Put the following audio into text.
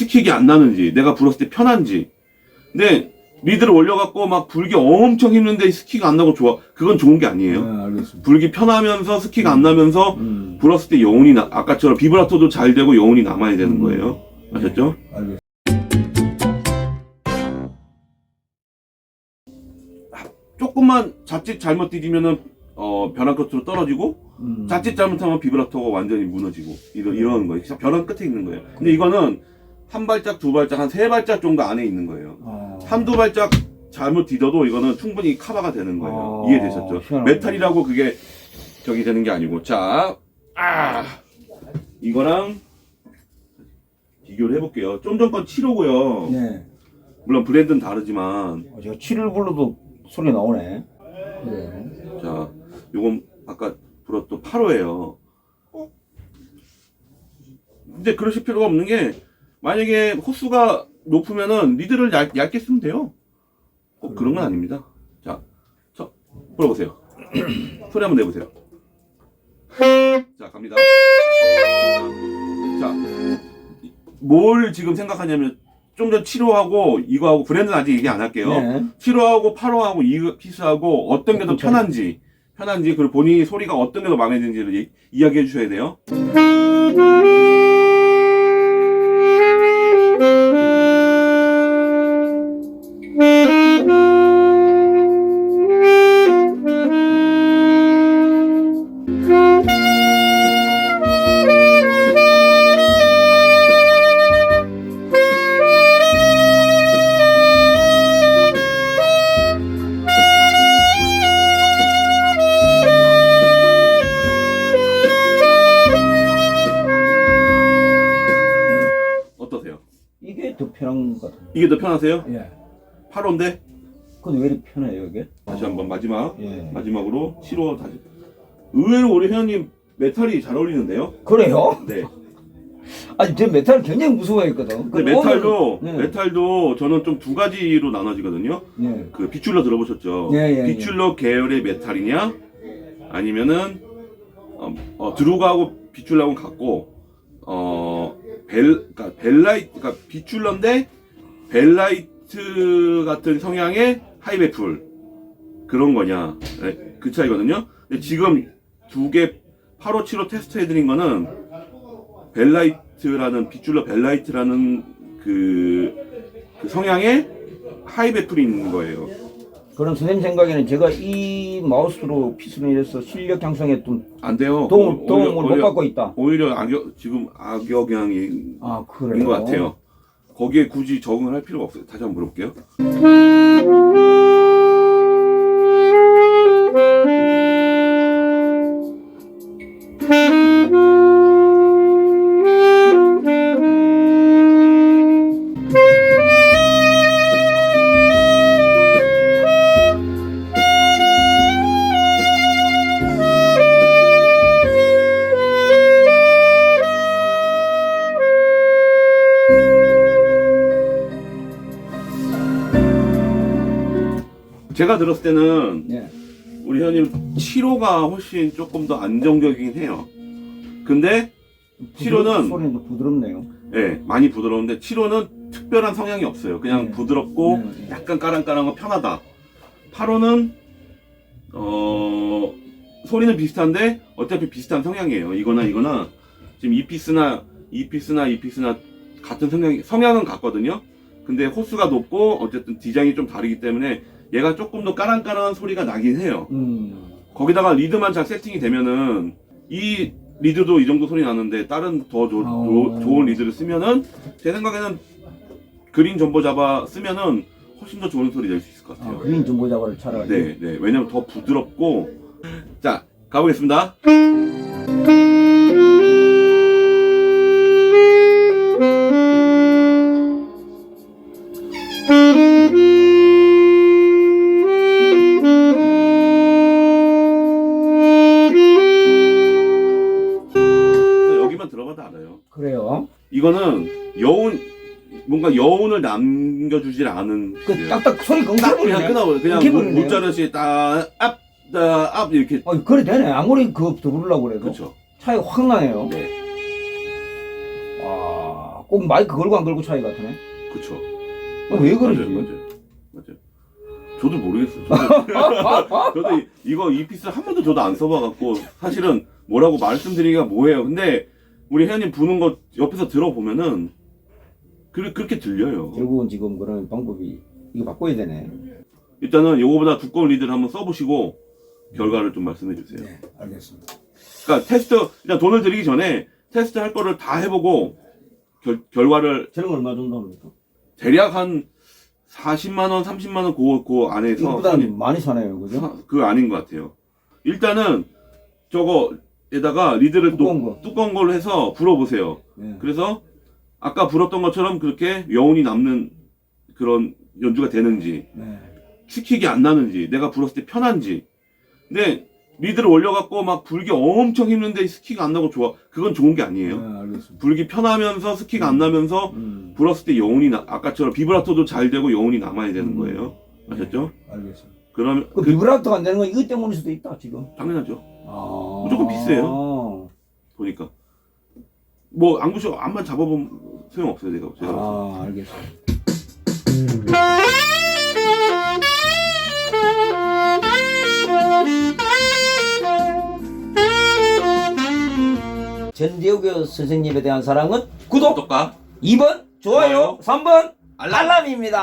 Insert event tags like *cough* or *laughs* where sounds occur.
스킥이 안 나는지, 내가 불었을 때 편한지. 근데 리드를 올려갖고 막 불기 엄청 힘든데 스킥이 안 나고 좋아. 그건 좋은 게 아니에요. 네, 알겠습니다. 불기 편하면서 스킥 안 나면서 음. 불었을 때 여운이 나, 아까처럼 비브라토도 잘 되고 여운이 남아야 되는 음. 거예요. 아셨죠? 알겠습니다. 조금만 자칫 잘못 디디면은 어, 벼랑 끝으로 떨어지고 음. 자칫 잘못하면 비브라토가 완전히 무너지고 이러, 이러는 거예요. 벼랑 끝에 있는 거예요. 근데 이거는 한 발짝, 두 발짝, 한 세 발짝 정도 안에 있는 거예요. 아. 한두 발짝 잘못 디뎌도 이거는 충분히 커버가 되는 거예요. 아, 이해되셨죠? 희한하네. 메탈이라고 그게 저기 되는 게 아니고 자, 아 이거랑 비교를 해볼게요. 좀 전 건 7호고요. 네. 물론 브랜드는 다르지만 어, 제가 7을 불러도 소리가 나오네. 그래요. 자, 요건 아까 불었던 8호예요. 근데 그러실 필요가 없는 게 만약에 호수가 높으면은 리드를 얇, 얇게 쓰면 돼요. 꼭 그런 건 아닙니다. 자, 저 불어보세요. *clears throat* 소리 한번 내보세요. 자, 갑니다. 자, 뭘 지금 생각하냐면 좀 전 7호하고 이거하고 브랜드는 아직 얘기 안 할게요. 네. 7호하고 8호하고 이 피스하고 어떤 게 더 편한지 편한지 그리고 본인이 소리가 어떤 게 더 마음에 드는지를 이- 이야기해 주셔야 돼요. 이게 더 편하세요? 예. 8호인데 근데 왜 이렇게 편해요, 이게? 다시 한번 마지막 예. 마지막으로 7호 다시 의외로 우리 회원님 메탈이 잘 어울리는데요? 그래요? 네. *laughs* 아니, 제 메탈 굉장히 무서워했거든. 근데 메탈도 네. 메탈도 저는 좀 두 가지로 나눠지거든요. 네. 그 비출러 들어보셨죠? 예, 예, 비출러 계열의 메탈이냐 아니면은 어, 어, 드루그하고 비출러하고는 같고 어 벨 그러니까 벨라이트 그러니까 비출러인데 벨라이트 같은 성향의 하이베풀 그런 거냐 네, 그 차이거든요. 근데 지금 두 개 8호 7호 테스트 해드린 거는 벨라이트라는 비출러 벨라이트라는 그, 그 성향의 하이베풀이 있는 거예요. 그럼 선생님 생각에는 제가 이 마우스로 피스를 해서 실력 향상에 좀 안 돼요. 도움, 오- 도움을 오히려- 못 받고 있다. 오히려 악역 지금 악역양인 아, 그래요? 것 같아요. 거기에 굳이 적응을 할 필요가 없어요. 다시 한번 물어볼게요. 제가 들었을 때는 네. 우리 회원님 7호가 훨씬 조금 더 안정적이긴 해요. 근데 7호는 소리는 좀 부드럽네요. 예, 많이 부드러운데 7호는 특별한 성향이 없어요. 그냥 네. 부드럽고 네. 약간 까랑까랑하고 편하다. 8호는 어 소리는 비슷한데 어차피 비슷한 성향이에요. 이거나 이거나 지금 이 피스나 이 피스나 이 피스나 같은 성향 성향은 같거든요. 근데 호수가 높고 어쨌든 디자인이 좀 다르기 때문에 얘가 조금 더 까랑까랑한 소리가 나긴 해요. 음. 거기다가 리드만 잘 세팅이 되면은 이 리드도 이 정도 소리 나는데 다른 더 조- 어. 조- 좋은 리드를 쓰면은 제 생각에는 그린 전보 잡아 쓰면은 훨씬 더 좋은 소리 낼 수 있을 것 아, 같아요. 그린 전보자고를 차라리. 네, 네. 왜냐면 더 부드럽고 자 가보겠습니다. 여기만 들어봐도 알아요. 그래요. 이거는 여운 뭔가 여운을 남겨주질 않은 그 그래요. 딱딱 소리 딱. 그냥 끊어버려 그냥. 물자르시 딱앞앞 이렇게 어, 그래 되네. 아무리 그더 부르려고 그래도 그렇죠. 차이가 확 나네요. 네. 아, 꼭 마이크 걸고 안 걸고 차이 같으네. 그쵸. 어, 왜 그러지? 맞아요, 맞아요. 맞아요. 저도 모르겠어요. 저도, *laughs* 저도 이- 이거 이 피스 한 번도 저도 안 써봐갖고 사실은 뭐라고 말씀드리기가 뭐해요. 근데 우리 회원님 부는 거 옆에서 들어보면은 그, 그렇게 들려요. 결국은 지금 그런 방법이 이거 바꿔야 되네. 일단은 요거보다 두꺼운 리드를 한번 써보시고 결과를 좀 말씀해 주세요. 네, 알겠습니다. 그러니까 테스트 일단 돈을 드리기 전에 테스트 할 거를 다 해보고 결, 결과를 거 얼마 정도 합니까? 대략 한 40만 원, 30만 원 그, 그 안에서 이거보다는 많이 사네요, 그죠? 사- 그거 아닌 것 같아요. 일단은 저거 에다가 리드를 두꺼운 또 거. 두꺼운 걸로 해서 불어보세요. 네. 그래서 아까 불었던 것처럼 그렇게 여운이 남는 그런 연주가 되는지 네. 스킥이 안 나는지 내가 불었을 때 편한지 근데 리드를 올려갖고 막 불기 엄청 힘든데 스킥이 안 나고 좋아 그건 좋은 게 아니에요 네, 알겠습니다. 불기 편하면서 스킥 안 나면서 음, 불었을 때 여운이 나 아까처럼 비브라토도 잘 되고 여운이 남아야 되는 음. 거예요 아셨죠? 알겠습니다. 그러면 그 그, 비브라토가 안 되는 건 이것 때문일 수도 있다, 지금. 당연하죠 아. 무조건 비슷해요. 보니까 뭐안 보셔 안만 잡아보면 소용없어요 내가 제가 아, 알겠습니다. 전재욱의 선생님에 대한 사랑은 구독, 구독과 2번 좋아요, 좋아요. 3번 알람. 알람입니다.